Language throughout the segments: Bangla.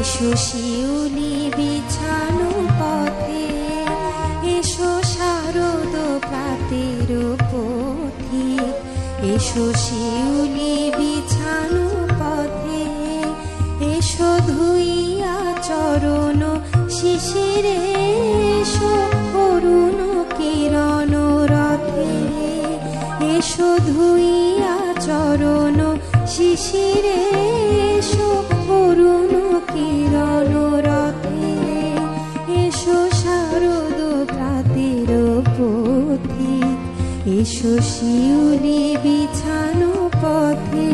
এসো শিউলি বিছানো পথে, এসো শারদ প্রাতের পথি, এসো শিউলি বিছানো পথে, এসো ধুইয়া চরণ শিশিরে, এসো করুণ কিরণ রথে, এসো ধুইয়া চরণ শিশিরে এসো শারদ প্রাতের পথি এসো শিউলি বিছানো পথে।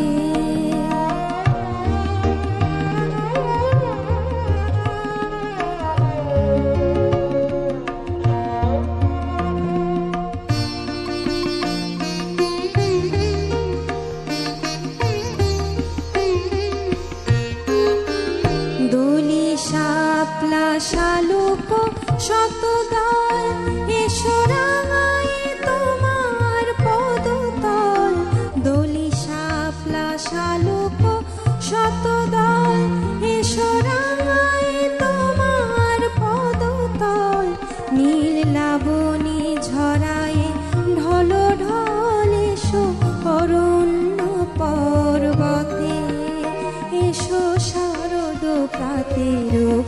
শাপলা শালুক শতদার এসো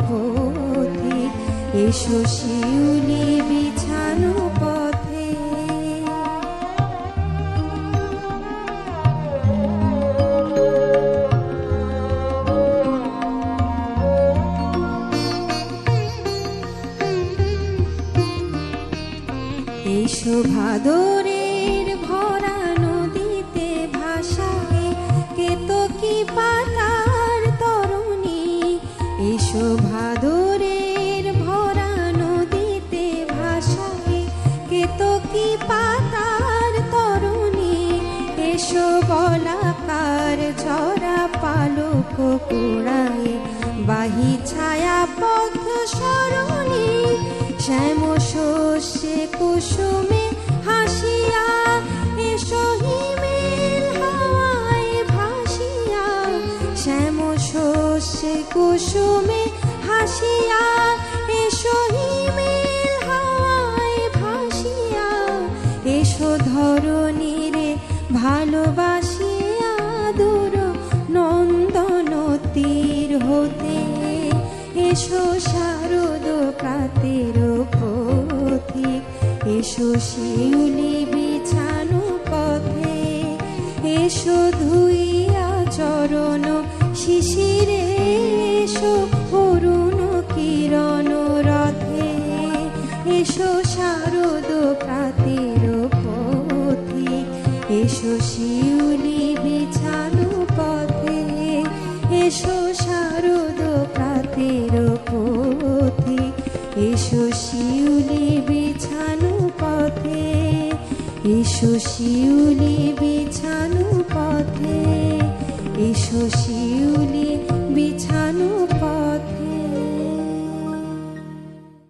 পথে এসো শিউলি বিছানো পথে। এসো ভাদরের ভরা পাতার তরুণী, এসো বলাকার ঝরা পালক কুড়ায় বাহি ছায়া পথ সরণী, শ্যাম শস্যে কুসুমে হাসিয়া, এসো হিমেল হাওয়ায় ভাসিয়া। শ্যাম শস্যে কুসুমে হাসিয়া ধরণীরে ভালোবাসিয়া দূর নন্দন তীর হতে। এসো শারদ প্রাতের পথে। এসো শিউলি বিছানো পথে। এসো ধুইয়া চরণ শিশিরে। এসো অরুণ কিরণ রথে। এসো শারদ প্রাতের শিউলি বিছানো পথে এসো শারদ প্রাতের এসো শিউলি বিছানো এসো শিউলি বিছানো এসো শিউলি বিছানো